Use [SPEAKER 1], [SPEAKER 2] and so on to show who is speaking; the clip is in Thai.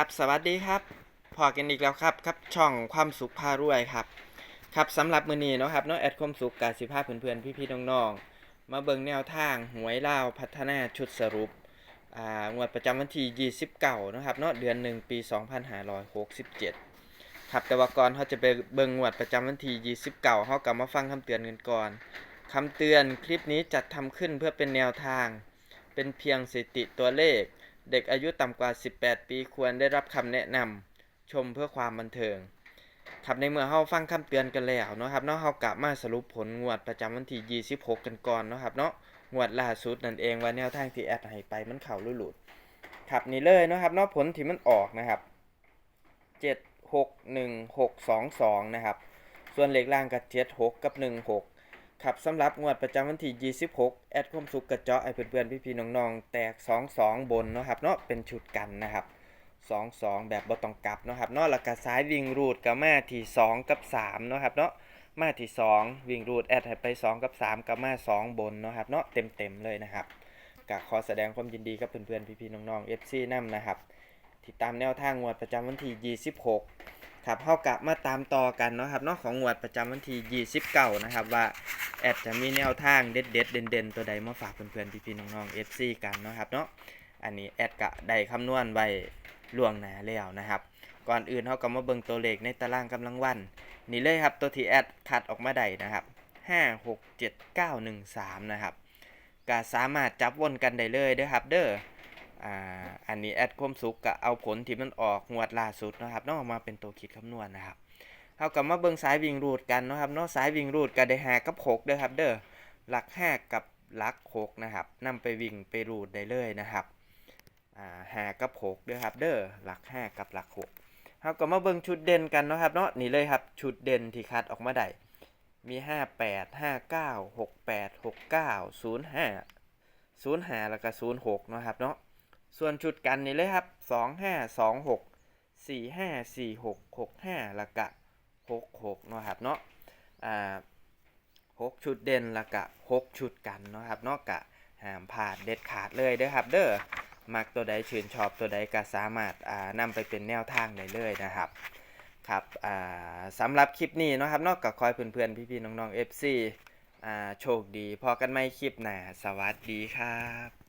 [SPEAKER 1] ครับสวัสดีครับพอกันอีกแล้วครับครับช่องความสุขพารวยครับครับสำหรับมือนี้เนาะครับเนาะแอดคมสุขกาสิพาเพื่อนๆพี่ๆน้องๆมาเบิ่งแนวทางหวยเล่าพัฒนาชุดสรุปอ่างวดประจำวันที่29เนาะครับเนาะเดือนหนึ่งปี 2567ครับแต่ว่าก่อนเขาจะไปเบิ่งงวดประจำวันที่29เฮากลับมาฟังคำเตือนกันก่อนคำเตือนคลิปนี้จัดทำขึ้นเพื่อเป็นแนวทาง เป็นเพียงสถิติตัวเลข เด็กอายุต่ำกว่า 18 ปีควรได้รับคำแนะนำชมเพื่อความบันเทิงครับในเมื่อเฮาฟังคำเตือนกันแล้วเนาะครับเนาะเฮากลับมาสรุปผลงวดประจำวันที่ 26 กันก่อนเนาะครับเนาะงวดล่าสุดนั่นเองว่าแนวทางที่แอดให้ไปมันเข้าหรือหลุดครับนี่เลยเนาะครับเนาะผลที่มันออกนะครับ 7 6 1 6 2 2 นะครับ ส่วนเลขล่างกับ7 6 กับ 1 6 ครับสำหรับงวดประจำวันที่ 26 แอดคมสุกกระเจาะไอ้เพื่อนๆพี่ๆน้องๆ แตก 2 2 บนเนาะครับเนาะเป็นชุดกันนะครับ2 2 แบบบ่ต้องกลับเนาะครับเนาะแล้วก็ซ้ายวิ่งรูดกับมาที่ 2 กับ3เนาะครับเนาะมาที่ 2 วิ่งรูดแอดให้ไป 2 กับ 3 กับมา 2 บนเนาะครับเนาะเต็มๆเลยนะครับก็ขอแสดงความยินดีกับเพื่อนๆพี่ๆน้องๆ FC นํนะครับที่ตามแนวทางงวดประจำวันที่ 26 ครับเฮากลับมาตามต่อกันเนาะครับนาะของงวดประจำวันที่29นะครับว่าแอดจะมีแนวทางเด็ดเด็ดเด่นๆตัวใดมาฝากเพื่อนๆพี่ๆน้องๆ FC กันเนาะครับเนาะอันนี้แอดกะได้คำนวณไว้ล่วงหน้าแล้วนะครับ ก่อนอื่นเขาก็มาเบิ่งตัวเลขในตารางกำลังวัน นี่เลยครับตัวที่แอดคัดออกมาได้นะครับ5 6 7 9 1 3นะครับก็สามารถจับวนกันได้เลยเด้อครับเด้อ อ่าอันนี้แอดคมสุกก็เอาผลที่มันออกงวดล่าสุดนะครับเนาะมาเป็นตัวคิดคำนวณนะครับเขากลับมาเบิ่งสายวิ่งรูดกันนะครับเนาะสายวิ่งรูดก็ได้หากับหกเด้อครับ เด้อหลักห้ากับหลักหกนะครับนำไปวิ่งไปรูดได้เลยนะครับอ่าหากับหกเด้อครับเด้อหลักห้ากับหลักหกเขาก็มาเบิ่งชุดเด่นกันนะครับเนาะนี่เลยครับชุดเด่นที่คัดออกมาได้มีห้าแปดห้าเก้าหกแปดหกเก้าศูนย์ห้าศูนย์ห้าแล้วก็ศูนย์หกนะครับเนาะ ส่วนชุดกันนี่เลยครับสองห้าสองหกสี่ห้าสี่หกหกห้าแล้วก็หกหกเนาะครับเนาะ อ่าหกชุดเด่นแล้วก็หกชุดกันเนาะครับเนาะกะห้ามพลาดเด็ดขาดเลยเด้อครับเด้อมักตัวใดชื่นชอบตัวใดก็สามารถอ่านำไปเป็นแนวทางได้เลยนะครับครับอ่าสำหรับคลิปนี้เนาะครับเนาะก็คอยเพื่อนๆ พี่ๆ น้องๆ FC อ่าโชคดีพอกันไม่คลิปหน้าสวัสดีครับ